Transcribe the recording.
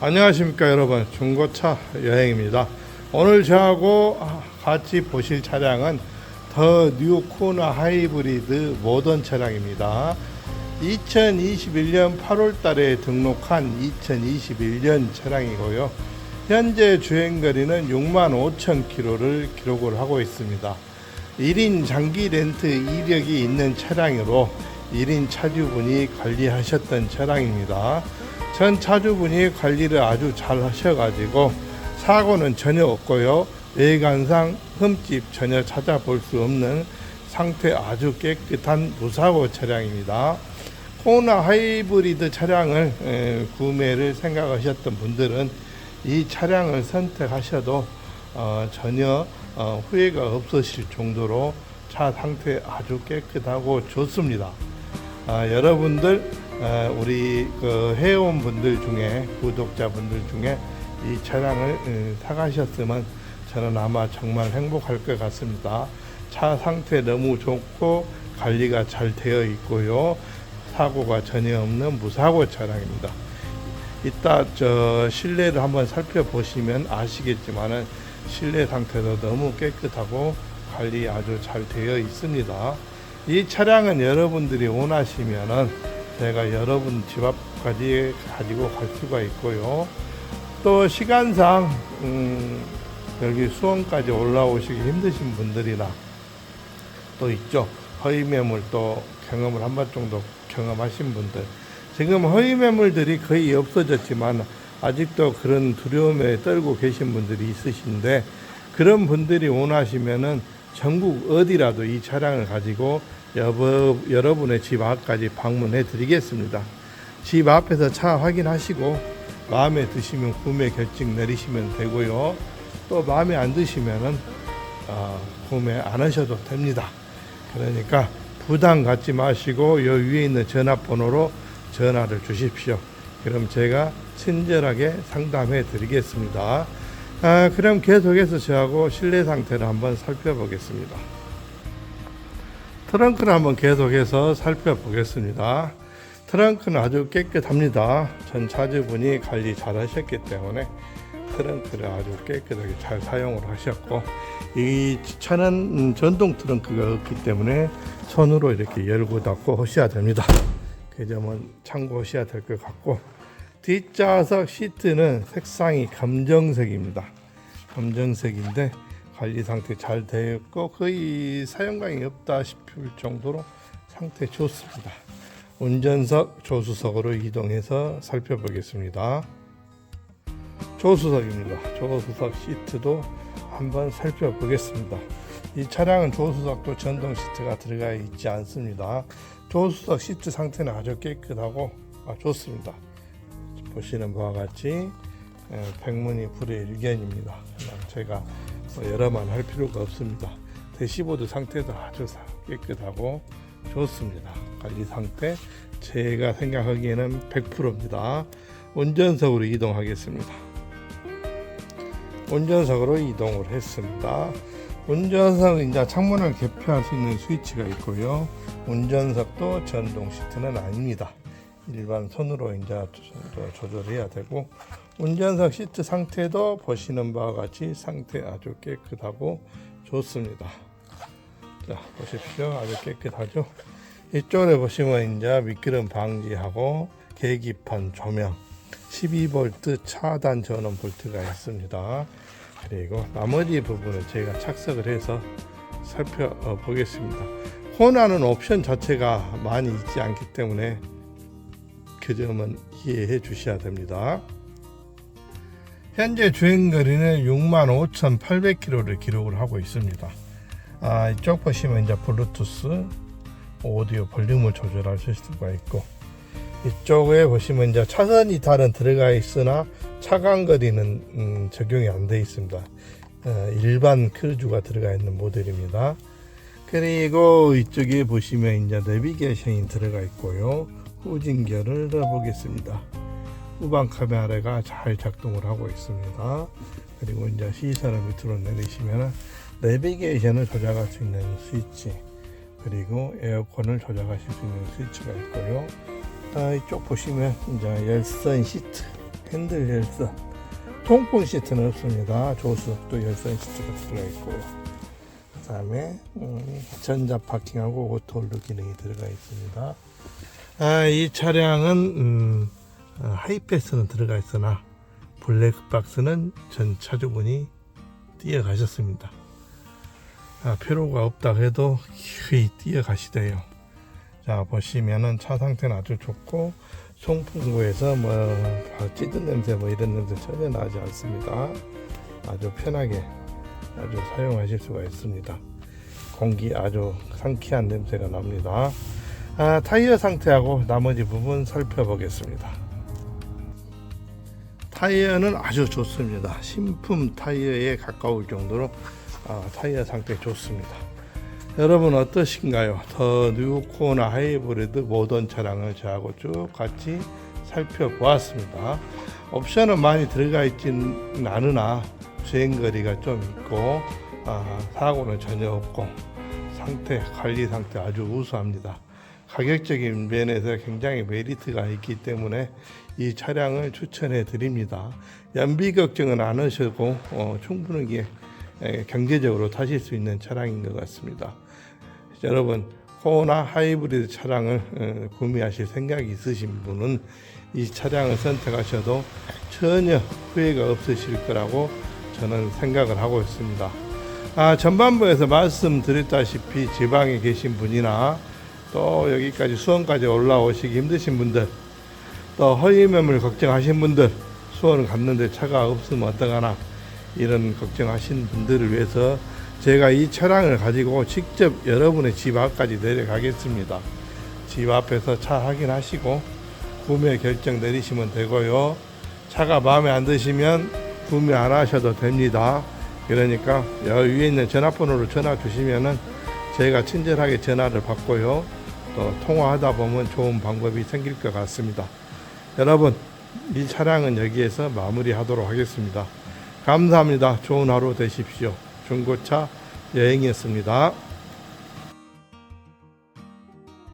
안녕하십니까 여러분. 중고차 여행입니다. 오늘 저하고 같이 보실 차량은 더 뉴코나 하이브리드 모던 차량입니다. 2021년 8월 달에 등록한 2021년 차량이고요. 현재 주행거리는 6만 5천 킬로를 기록을 하고 있습니다. 1인 장기 렌트 이력이 있는 차량으로 1인 차주분이 관리하셨던 차량입니다. 전 차주분이 관리를 아주 잘 하셔가지고 사고는 전혀 없고요. 외관상 흠집 전혀 찾아볼 수 없는 상태 아주 깨끗한 무사고 차량입니다. 코나 하이브리드 차량을 에, 구매를 생각하셨던 분들은 이 차량을 선택하셔도 어, 전혀 어, 후회가 없으실 정도로 차 상태 아주 깨끗하고 좋습니다. 아, 여러분들 아, 우리 그 회원 분들 중에 구독자 분들 중에 이 차량을 음, 사가셨으면 저는 아마 정말 행복할 것 같습니다. 차 상태 너무 좋고 관리가 잘 되어 있고요. 사고가 전혀 없는 무사고 차량입니다. 이따 저 실내를 한번 살펴보시면 아시겠지만은 실내 상태도 너무 깨끗하고 관리 아주 잘 되어 있습니다. 이 차량은 여러분들이 원하시면은 제가 여러분 집 앞까지 가지고 갈 수가 있고요. 또 시간상 음, 여기 수원까지 올라오시기 힘드신 분들이나 또 있죠. 허위 매물 또 경험을 한 번 정도 경험하신 분들. 지금 허위 매물들이 거의 없어졌지만 아직도 그런 두려움에 떨고 계신 분들이 있으신데 그런 분들이 원하시면은 전국 어디라도 이 차량을 가지고 여러, 여러분의 집 앞까지 방문해 드리겠습니다. 집 앞에서 차 확인하시고 마음에 드시면 구매 결정 내리시면 되고요. 또 마음에 안 드시면은 어, 구매 안 하셔도 됩니다. 그러니까 부담 갖지 마시고 요 위에 있는 전화번호로 전화를 주십시오. 그럼 제가 친절하게 상담해 드리겠습니다. 아, 그럼 계속해서 저하고 실내 상태를 한번 살펴보겠습니다. 트렁크를 한번 계속해서 살펴보겠습니다. 트렁크는 아주 깨끗합니다. 전 차주분이 관리 잘 하셨기 때문에 트렁크를 아주 깨끗하게 잘 사용을 하셨고 이 차는 음, 전동 트렁크가 없기 때문에 손으로 이렇게 열고 닫고 하셔야 됩니다. 그 점은 참고하셔야 될 것 같고 뒷좌석 시트는 색상이 검정색입니다. 검정색인데 관리 상태 잘 되어 있고 거의 사용감이 없다 싶을 정도로 상태 좋습니다. 운전석 조수석으로 이동해서 살펴보겠습니다. 조수석입니다. 조수석 시트도 한번 살펴보겠습니다. 이 차량은 조수석도 전동 시트가 들어가 있지 않습니다. 조수석 시트 상태는 아주 깨끗하고 아, 좋습니다. 보시는 바와 같이 에, 백문이 불여일견입니다. 그냥 제가 뭐 여러 말할 필요가 없습니다. 대시보드 상태도 아주 사- 깨끗하고 좋습니다. 관리 상태 제가 생각하기에는 100%입니다. 운전석으로 이동하겠습니다. 운전석으로 이동을 했습니다. 운전석 이제 창문을 개폐할 수 있는 스위치가 있고요. 운전석도 전동 시트는 아닙니다. 일반 손으로 이제 조- 조절해야 되고 운전석 시트 상태도 보시는 바와 같이 상태 아주 깨끗하고 좋습니다. 자 보십시오 아주 깨끗하죠. 이쪽에 보시면 이제 미끄럼 방지하고 계기판 조명 12V 차단 전원 볼트가 있습니다. 그리고 나머지 부분을 제가 착석을 해서 살펴보겠습니다. 호나는 옵션 자체가 많이 있지 않기 때문에 그 점은 이해해 주셔야 됩니다. 현재 주행거리는 65,800km를 기록을 하고 있습니다. 아, 이쪽 보시면 이제 블루투스 오디오 볼륨을 조절할 수가 있고 이쪽에 보시면 이제 차선 이탈은 들어가 있으나 차간거리는 음, 적용이 안돼 있습니다. 어, 일반 크루즈가 들어가 있는 모델입니다. 그리고 이쪽에 보시면 이제 내비게이션이 들어가 있고요. 후진결을 넣어보겠습니다. 후방 카메라가 잘 작동을 하고 있습니다. 그리고 이제 시선을 밑으로 내리시면 내비게이션을 조작할 수 있는 스위치 그리고 에어컨을 조작하실 수 있는 스위치가 있고요. 아, 이쪽 보시면 이제 열선 시트 핸들 열선 통풍 시트는 없습니다 조수석도 열선 시트가 들어가 있고요 그 다음에 음, 전자 파킹하고 오토홀드 기능이 들어가 있습니다 아, 이 차량은 음, 어, 하이패스는 들어가 있으나 블랙박스는 전 차주분이 뛰어가셨습니다 아, 필요가 없다 해도 거의 뛰어가시대요 자 보시면은 차 상태는 아주 좋고 송풍구에서 뭐 아, 찌든 냄새 뭐 이런 냄새 전혀 나지 않습니다. 아주 편하게 아주 사용하실 수가 있습니다. 공기 아주 상쾌한 냄새가 납니다. 아, 타이어 상태하고 나머지 부분 살펴보겠습니다. 타이어는 아주 좋습니다. 신품 타이어에 가까울 정도로 아, 타이어 상태 좋습니다. 여러분 어떠신가요? 더 뉴코나 하이브리드 모던 차량을 저하고 쭉 같이 살펴보았습니다. 옵션은 많이 들어가 있진 않으나 주행거리가 좀 있고 아, 사고는 전혀 없고 상태 관리 상태 아주 우수합니다. 가격적인 면에서 굉장히 메리트가 있기 때문에 이 차량을 추천해 드립니다. 연비 걱정은 안 하시고 어, 충분하게 에, 경제적으로 타실 수 있는 차량인 것 같습니다. 여러분 코나 하이브리드 차량을 어, 구매하실 생각이 있으신 분은 이 차량을 선택하셔도 전혀 후회가 없으실 거라고 저는 생각을 하고 있습니다. 아, 전반부에서 말씀드렸다시피 지방에 계신 분이나 또 여기까지 수원까지 올라오시기 힘드신 분들 또 허위 매물 걱정하신 분들 수원을 갔는데 차가 없으면 어떡하나 이런 걱정하신 분들을 위해서 제가 이 차량을 가지고 직접 여러분의 집 앞까지 내려가겠습니다. 집 앞에서 차 확인하시고 구매 결정 내리시면 되고요. 차가 마음에 안 드시면 구매 안 하셔도 됩니다. 그러니까 여기 위에 있는 전화번호로 전화 주시면은 제가 친절하게 전화를 받고요. 또 통화하다 보면 좋은 방법이 생길 것 같습니다. 여러분, 이 차량은 여기에서 마무리하도록 하겠습니다. 감사합니다. 좋은 하루 되십시오. 중고차 여행이었습니다.